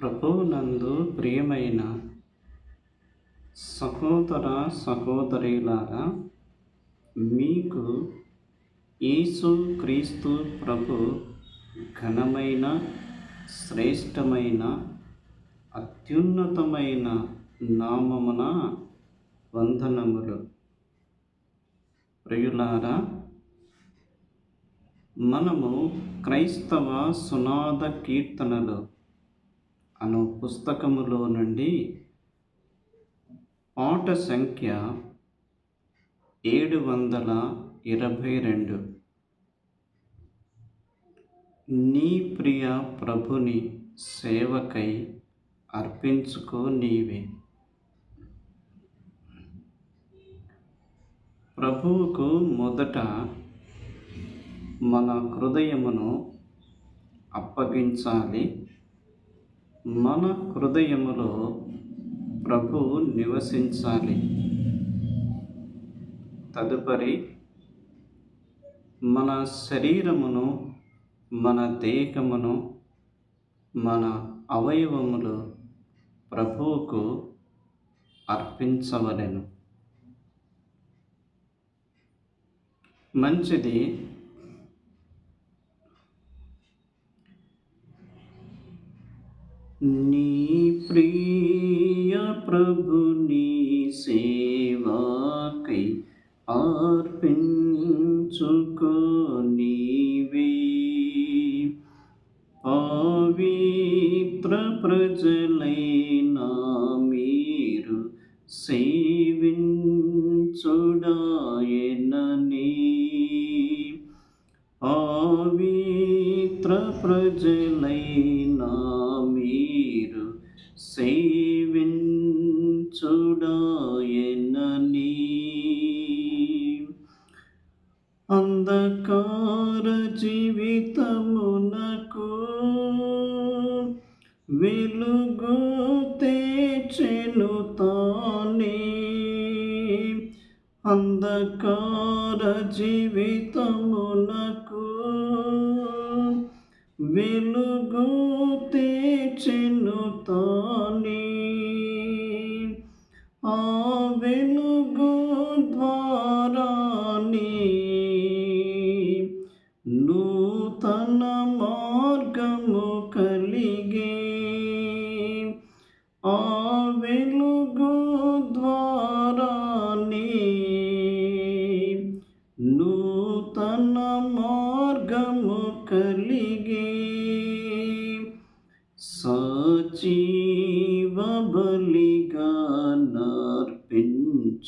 ప్రభువునందు ప్రియమైన సహోదర సహోదరిలారా మీకు యేసు క్రీస్తు ప్రభు ఘనమైన శ్రేష్టమైన అత్యున్నతమైన నామమున వందనములు. ప్రియులారా మనము క్రైస్తవ సునాద కీర్తనలు అను పుస్తకములో నుండి పాట సంఖ్య ఏడు వందల ఇరవై రెండు. నీ ప్రియ ప్రభుని సేవకై అర్పించుకో నీవే. ప్రభువుకు మొదట మన హృదయమును అప్పగించాలి. మన హృదయములో ప్రభు నివసించాలి. తదుపరి మన శరీరమును మన దేహమును మన అవయవములు ప్రభువుకు అర్పించవలెను. మంచిది నీ ప్రియ ప్రభుని సేవాకై అర్పించుకో నీవే. పవిత్ర ప్రజలైనా మీరు సే సేవించుడాయనని అంధకార జీవితమునకు వెలుగు తెచ్చెను తానే. అంధకార జీవితమునకు వెలుగు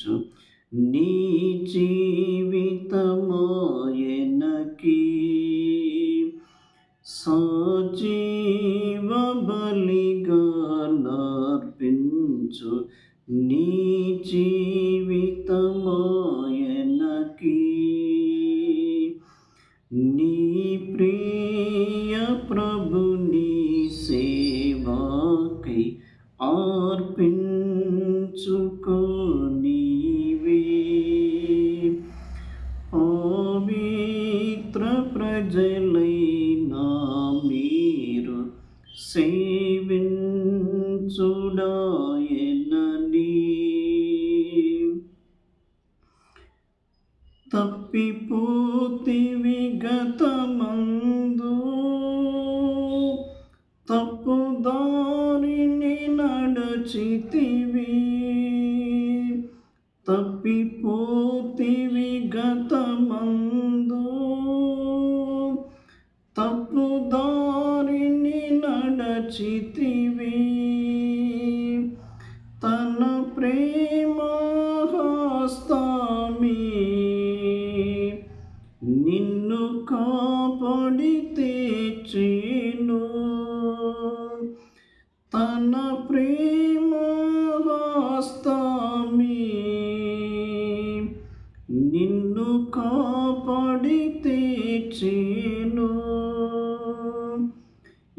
నర్పించు నీ జీవితమాయనకి సజీవ బలిగా నర్పించు నీ జీవితమాయనకి నీ ప్రియ ప్రభుని సేవాకై అర్పించుకో తప్పిపోతి విగతమందు తప్పు దారిని నడచితివి. తప్పిపోతి విగతమందు తప్పు దారిని నడచితివి. తన ప్రేమ హస్తామీ నిన్ను కాపాడి తెచ్చేను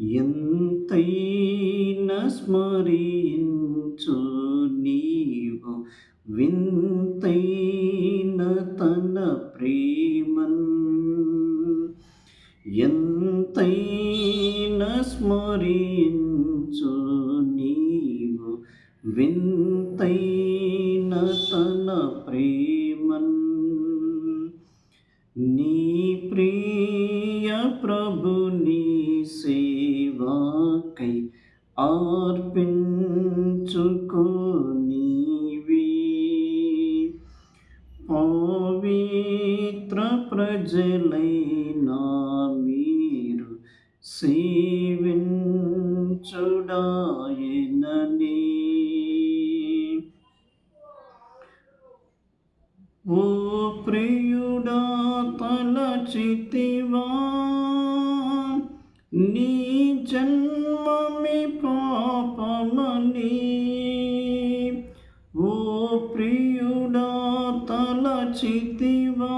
ఎంతైనా స్మరించు నీవు వింతైన తన ప్రేమన్. ఎంతైనా స్మరించు నీవు వింతైన తన ప్రేమ నీ ప్రియ ప్రభుని సేవాకై అర్పించుకోనివి పవిత్ర ప్రజలైనా మీరు సేవించుడాయనని. ఓ తలచితివా నీ జన్మమి పాపమని. ఓ ప్రియుడా తలచితివా.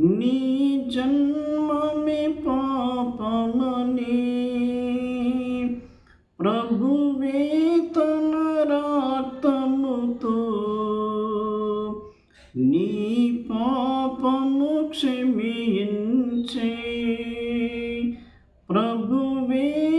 నీ జన్మ క్షమించే ప్రభువే.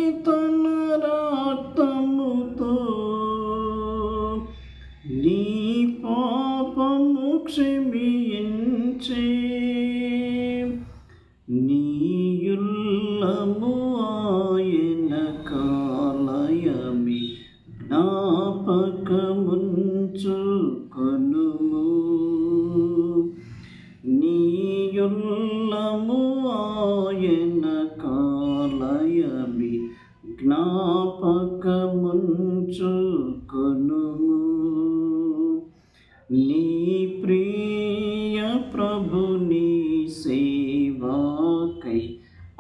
సేవాకై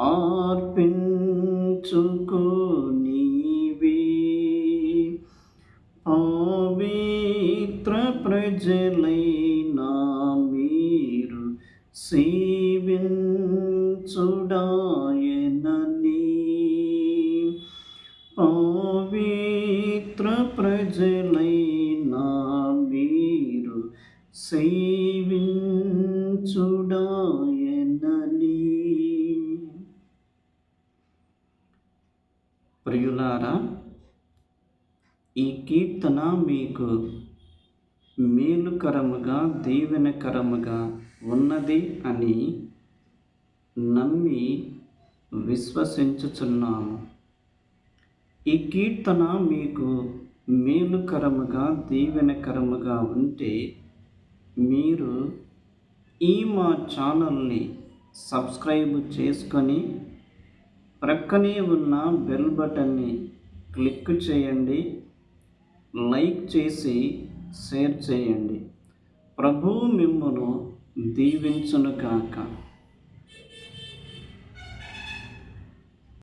అర్పించుకోనివే పవిత్ర ప్రజలైనా మీరు సేవించుడాయనని. పవిత్ర ప్రజలైనా మీరు సేవించుడాయనని ప్రియులారా ఈ కీర్తన మీకు మేలుకరముగా దీవెనకరముగా ఉన్నది అని నమ్మి విశ్వసించుచున్నాము. ఈ కీర్తన మీకు మేలుకరముగా దీవెనకరముగా ఉంటే మీరు ఈ మా ఛానల్ని సబ్స్క్రైబ్ చేసుకొని ప్రక్కనే ఉన్న బెల్ బటన్ని క్లిక్ చేయండి లైక్ చేసి షేర్ చేయండి. ప్రభు మిమ్మను దీవించును కాక